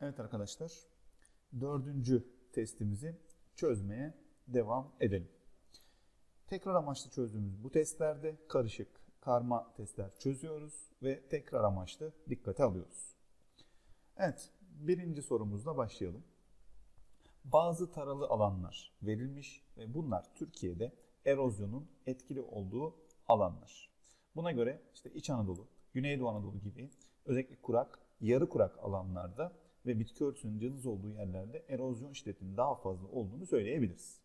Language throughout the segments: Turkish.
Evet arkadaşlar, dördüncü testimizi çözmeye devam edelim. Tekrar amaçlı çözdüğümüz bu testlerde karışık, karma testler çözüyoruz ve tekrar amaçlı dikkate alıyoruz. Evet, birinci sorumuzla başlayalım. Bazı taralı alanlar verilmiş ve bunlar Türkiye'de erozyonun etkili olduğu alanlar. Buna göre işte İç Anadolu, Güneydoğu Anadolu gibi özellikle kurak, yarı kurak alanlarda ve bitki örtüsünün cılız olduğu yerlerde erozyon şiddetinin daha fazla olduğunu söyleyebiliriz.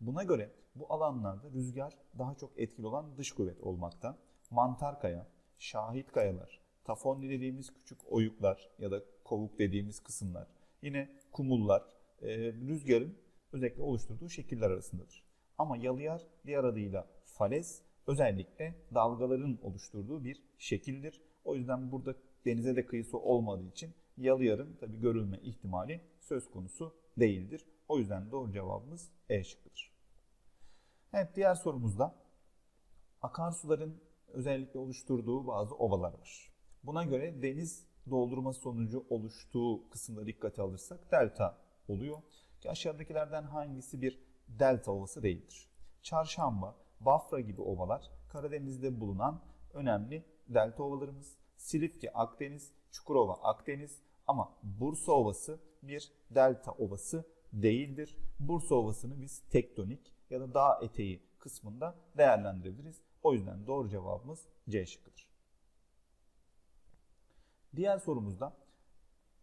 Buna göre bu alanlarda rüzgar daha çok etkili olan dış kuvvet olmakta. Mantar kaya, şahit kayalar, tafonni dediğimiz küçük oyuklar ya da kovuk dediğimiz kısımlar, yine kumullar e, rüzgarın özellikle oluşturduğu şekiller arasındadır. Ama yalıyer diğer adıyla falez özellikle dalgaların oluşturduğu bir şekildir. O yüzden burada denize de kıyısı olmadığı için yalıyarın tabi görülme ihtimali söz konusu değildir. O yüzden doğru cevabımız E şıkkıdır. Evet diğer sorumuzda akarsuların özellikle oluşturduğu bazı ovalar var. Buna göre deniz doldurması sonucu oluştuğu kısımda dikkate alırsak delta oluyor. Ki aşağıdakilerden hangisi bir delta ovası değildir? Çarşamba, Bafra gibi ovalar Karadeniz'de bulunan önemli delta ovalarımız. Silifke Akdeniz, Çukurova Akdeniz ama Bursa Ovası bir delta ovası değildir. Bursa Ovası'nı biz tektonik ya da dağ eteği kısmında değerlendirebiliriz. O yüzden doğru cevabımız C şıkkıdır. Diğer sorumuzda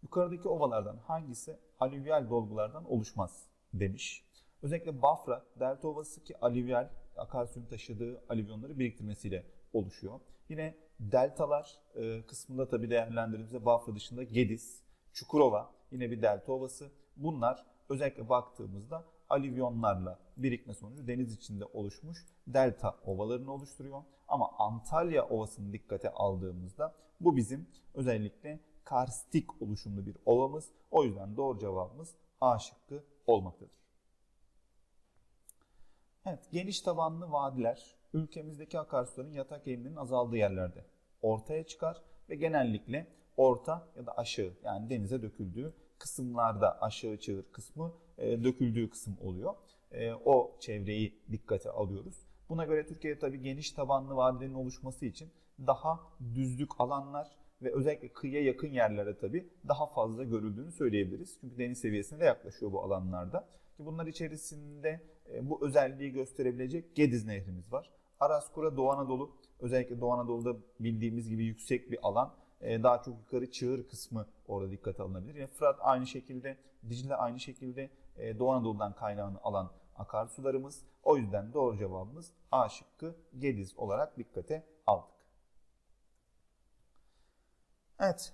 yukarıdaki ovalardan hangisi alüvyal dolgulardan oluşmaz demiş. Özellikle Bafra delta ovası ki alüvyal akarsuyun taşıdığı alüvyonları biriktirmesiyle oluşuyor. Yine deltalar e, kısmında tabi değerlendirdiğimizde Bafra dışında Gediz, Çukurova yine bir delta ovası. Bunlar özellikle baktığımızda alüvyonlarla birikme sonucu deniz içinde oluşmuş delta ovalarını oluşturuyor. Ama Antalya Ovası'nı dikkate aldığımızda bu bizim özellikle karstik oluşumlu bir ovamız. O yüzden doğru cevabımız A şıkkı olmaktadır. Evet, geniş tabanlı vadiler ülkemizdeki akarsuların yatak eğiminin azaldığı yerlerde ortaya çıkar ve genellikle orta ya da aşağı yani denize döküldüğü kısımlarda aşağı çığır kısmı e, döküldüğü kısım oluyor. E, o çevreyi dikkate alıyoruz. Buna göre Türkiye'de tabii geniş tabanlı vadilerin oluşması için daha düzlük alanlar ve özellikle kıyıya yakın yerlere tabii daha fazla görüldüğünü söyleyebiliriz. Çünkü deniz seviyesine de yaklaşıyor bu alanlarda. Ki bunlar içerisinde e, bu özelliği gösterebilecek Gediz Nehrimiz var. Araskura Doğu Anadolu özellikle Doğu Anadolu'da bildiğimiz gibi yüksek bir alan. E, daha çok yukarı çığır kısmı orada dikkate alınabilir. Yani Fırat aynı şekilde, Dicle aynı şekilde e, Doğu Anadolu'dan kaynağını alan akarsularımız. O yüzden doğru cevabımız A şıkkı Gediz olarak dikkate aldık. Evet,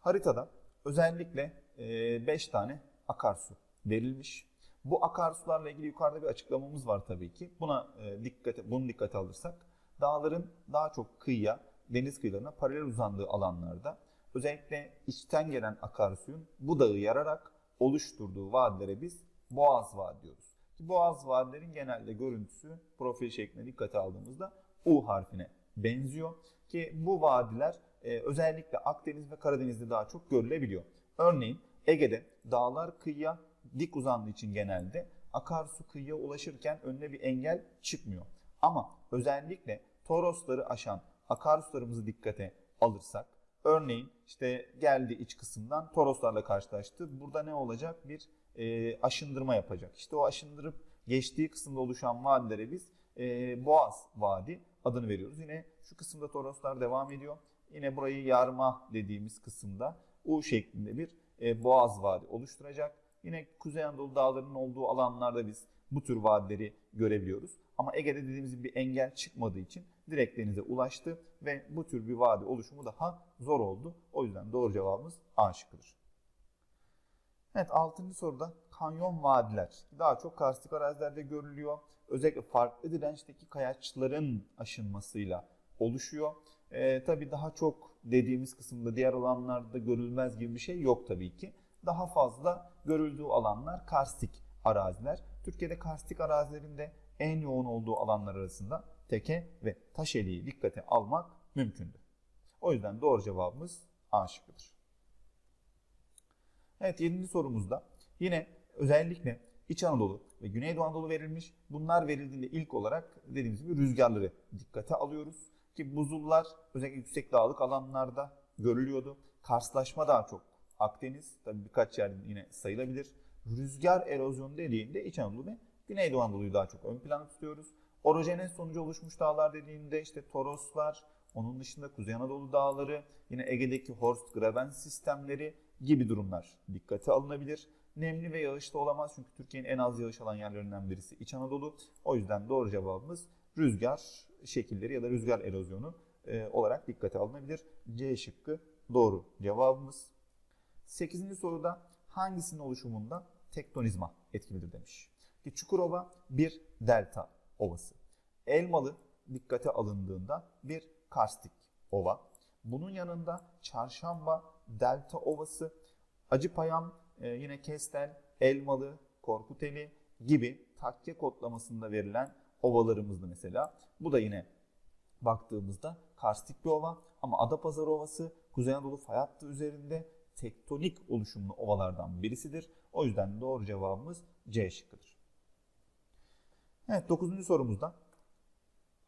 haritada özellikle 5 tane akarsu verilmiş. Bu akarsularla ilgili yukarıda bir açıklamamız var tabii ki. Buna e, dikkate, bunu dikkate alırsak dağların daha çok kıyıya, deniz kıyılarına paralel uzandığı alanlarda özellikle içten gelen akarsuyun bu dağı yararak oluşturduğu vadilere biz Boğaz Vadi diyoruz. Boğaz vadilerin genelde görüntüsü profil şeklinde dikkate aldığımızda U harfine benziyor. Ki bu vadiler e, özellikle Akdeniz ve Karadeniz'de daha çok görülebiliyor. Örneğin Ege'de dağlar kıyıya dik uzandığı için genelde akarsu kıyıya ulaşırken önüne bir engel çıkmıyor. Ama özellikle Torosları aşan akarsularımızı dikkate alırsak örneğin işte geldi iç kısımdan Toroslarla karşılaştı. Burada ne olacak? Bir e, aşındırma yapacak. İşte o aşındırıp geçtiği kısımda oluşan vadilere biz e, Boğaz Vadi adını veriyoruz. Yine şu kısımda Toroslar devam ediyor. Yine burayı yarma dediğimiz kısımda U şeklinde bir e, Boğaz Vadi oluşturacak. Yine Kuzey Anadolu dağlarının olduğu alanlarda biz bu tür vadileri görebiliyoruz. Ama Ege'de dediğimiz gibi bir engel çıkmadığı için direkt denize ulaştı ve bu tür bir vadi oluşumu daha zor oldu. O yüzden doğru cevabımız A şıkkıdır. Evet 6. soruda kanyon vadiler daha çok karstik arazilerde görülüyor. Özellikle farklı dirençteki kayaçların aşınmasıyla oluşuyor. Ee, tabii daha çok dediğimiz kısımda diğer alanlarda görülmez gibi bir şey yok tabii ki. Daha fazla görüldüğü alanlar karstik araziler. Türkiye'de karstik arazilerinde en yoğun olduğu alanlar arasında teke ve taşeliği dikkate almak mümkündü. O yüzden doğru cevabımız A şıkkıdır. Evet 7. sorumuzda yine özellikle İç Anadolu ve Güneydoğu Anadolu verilmiş. Bunlar verildiğinde ilk olarak dediğimiz gibi rüzgarları dikkate alıyoruz. Ki buzullar özellikle yüksek dağlık alanlarda görülüyordu. Karslaşma daha çok Akdeniz, tabii birkaç yer yine sayılabilir. Rüzgar erozyonu dediğinde İç Anadolu ve Güneydoğu Anadolu'yu daha çok ön plana tutuyoruz. Orojenez sonucu oluşmuş dağlar dediğinde işte Toroslar, onun dışında Kuzey Anadolu dağları, yine Ege'deki Horst Graben sistemleri gibi durumlar dikkate alınabilir. Nemli ve yağışlı olamaz çünkü Türkiye'nin en az yağış alan yerlerinden birisi İç Anadolu. O yüzden doğru cevabımız rüzgar şekilleri ya da rüzgar erozyonu e, olarak dikkate alınabilir. C şıkkı doğru cevabımız. 8. soruda hangisinin oluşumunda tektonizma etkilidir demiş. Ki Çukurova bir delta ovası. Elmalı dikkate alındığında bir karstik ova. Bunun yanında Çarşamba delta ovası, Acıpayam e, yine Kestel, Elmalı, Korkuteli gibi takke kodlamasında verilen ovalarımızdı mesela. Bu da yine baktığımızda karstik bir ova ama Adapazarı Ovası Kuzey Anadolu fay üzerinde tektonik oluşumlu ovalardan birisidir. O yüzden doğru cevabımız C şıkkıdır. Evet 9. sorumuzda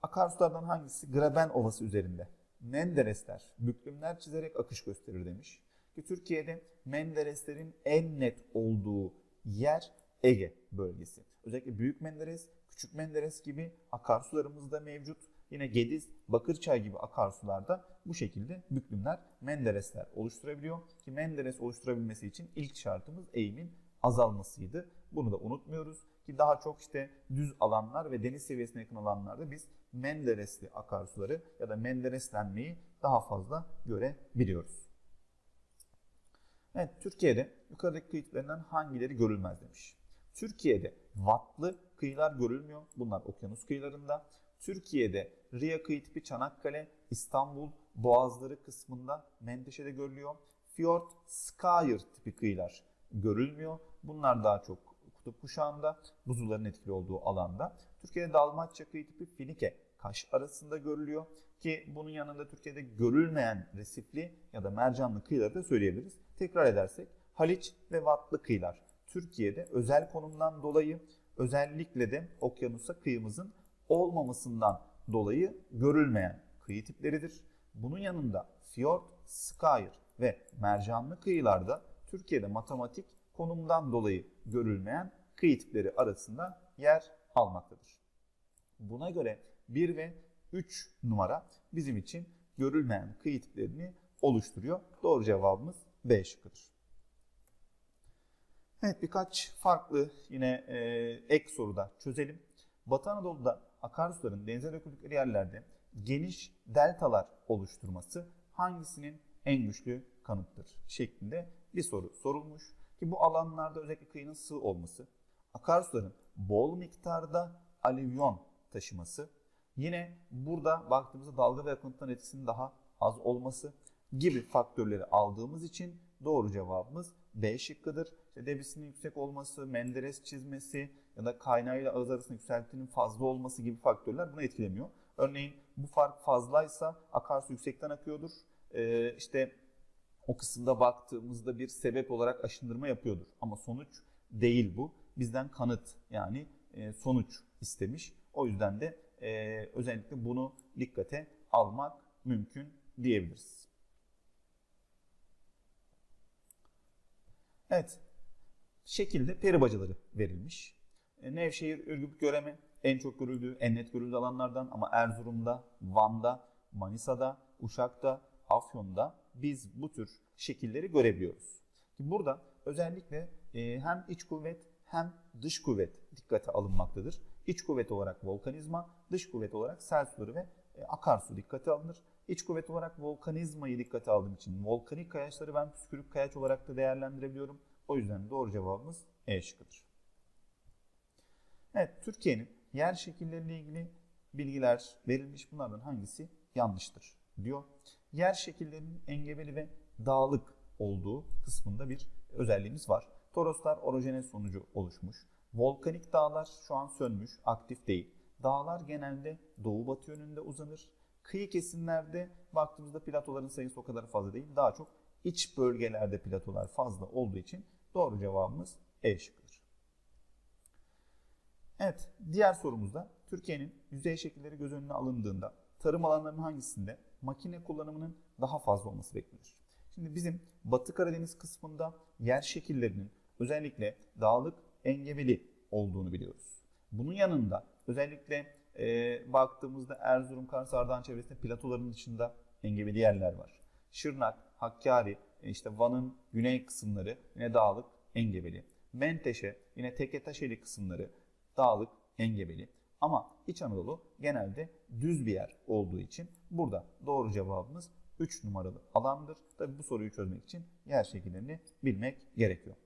akarsulardan hangisi Graben Ovası üzerinde? Menderesler, büklümler çizerek akış gösterir demiş. Ki Türkiye'de Mendereslerin en net olduğu yer Ege bölgesi. Özellikle Büyük Menderes, Küçük Menderes gibi akarsularımız da mevcut. Yine Gediz, Bakırçay gibi akarsularda bu şekilde büklümler Menderesler oluşturabiliyor. Ki Menderes oluşturabilmesi için ilk şartımız eğimin azalmasıydı. Bunu da unutmuyoruz ki daha çok işte düz alanlar ve deniz seviyesine yakın alanlarda biz Menderesli akarsuları ya da Mendereslenmeyi daha fazla görebiliyoruz. Evet, Türkiye'de yukarıdaki kıyılarından hangileri görülmez demiş. Türkiye'de vatlı kıyılar görülmüyor. Bunlar okyanus kıyılarında. Türkiye'de Riya kıyı tipi Çanakkale, İstanbul, Boğazları kısmında Menteşe'de görülüyor. Fjord, Skyer tipi kıyılar görülmüyor. Bunlar daha çok kutup kuşağında, buzulların etkili olduğu alanda. Türkiye'de Dalmatça kıyı tipi Finike, Kaş arasında görülüyor. Ki bunun yanında Türkiye'de görülmeyen resifli ya da mercanlı kıyıları da söyleyebiliriz. Tekrar edersek Haliç ve Vatlı kıyılar Türkiye'de özel konumdan dolayı özellikle de okyanusa kıyımızın olmamasından dolayı görülmeyen kıyı tipleridir. Bunun yanında Fjord, Skyer ve mercanlı kıyılarda Türkiye'de matematik konumdan dolayı görülmeyen kıyı tipleri arasında yer almaktadır. Buna göre 1 ve 3 numara bizim için görülmeyen kıyı tiplerini oluşturuyor. Doğru cevabımız B şıkkıdır. Evet birkaç farklı yine e, ek soruda çözelim. Batı Anadolu'da akarsuların denize döküldükleri yerlerde geniş deltalar oluşturması hangisinin en güçlü kanıttır şeklinde bir soru sorulmuş. Ki bu alanlarda özellikle kıyının sığ olması, akarsuların bol miktarda alüvyon taşıması, yine burada baktığımızda dalga ve akıntıların etkisinin daha az olması gibi faktörleri aldığımız için doğru cevabımız B şıkkıdır. İşte debisinin yüksek olması, Menderes çizmesi ya da kaynağıyla ağız arasında yükseltinin fazla olması gibi faktörler bunu etkilemiyor. Örneğin bu fark fazlaysa akarsu yüksekten akıyordur. Ee, işte o kısımda baktığımızda bir sebep olarak aşındırma yapıyordur. Ama sonuç değil bu. Bizden kanıt yani e, sonuç istemiş. O yüzden de e, özellikle bunu dikkate almak mümkün diyebiliriz. Evet. Şekilde peri bacaları verilmiş. E, Nevşehir, Ürgüp, Göreme en çok görüldüğü, en net görüldüğü alanlardan ama Erzurum'da, Van'da, Manisa'da, Uşak'ta, Afyon'da biz bu tür şekilleri görebiliyoruz. Burada özellikle e, hem iç kuvvet hem dış kuvvet dikkate alınmaktadır. İç kuvvet olarak volkanizma, dış kuvvet olarak sel suları ve e, akarsu dikkate alınır. İç kuvvet olarak volkanizmayı dikkate aldığım için volkanik kayaçları ben püskürük kayaç olarak da değerlendirebiliyorum. O yüzden doğru cevabımız E şıkkıdır. Evet, Türkiye'nin yer şekilleriyle ilgili bilgiler verilmiş. Bunlardan hangisi yanlıştır diyor. Yer şekillerinin engebeli ve dağlık olduğu kısmında bir özelliğimiz var. Toroslar orojenez sonucu oluşmuş. Volkanik dağlar şu an sönmüş, aktif değil. Dağlar genelde doğu batı yönünde uzanır. Kıyı kesimlerde baktığımızda platoların sayısı o kadar fazla değil. Daha çok iç bölgelerde platolar fazla olduğu için doğru cevabımız E şıkkıdır. Evet, diğer sorumuzda Türkiye'nin yüzey şekilleri göz önüne alındığında tarım alanlarının hangisinde makine kullanımının daha fazla olması beklenir? Şimdi bizim Batı Karadeniz kısmında yer şekillerinin özellikle dağlık engebeli olduğunu biliyoruz. Bunun yanında özellikle e, baktığımızda Erzurum, Kars, Ardahan çevresinde platoların dışında engebeli yerler var. Şırnak, Hakkari, e, işte Van'ın güney kısımları yine dağlık engebeli. Menteşe, yine Teketaşeli kısımları dağlık engebeli. Ama İç Anadolu genelde düz bir yer olduğu için burada doğru cevabımız 3 numaralı alandır. Tabi bu soruyu çözmek için yer şekillerini bilmek gerekiyor.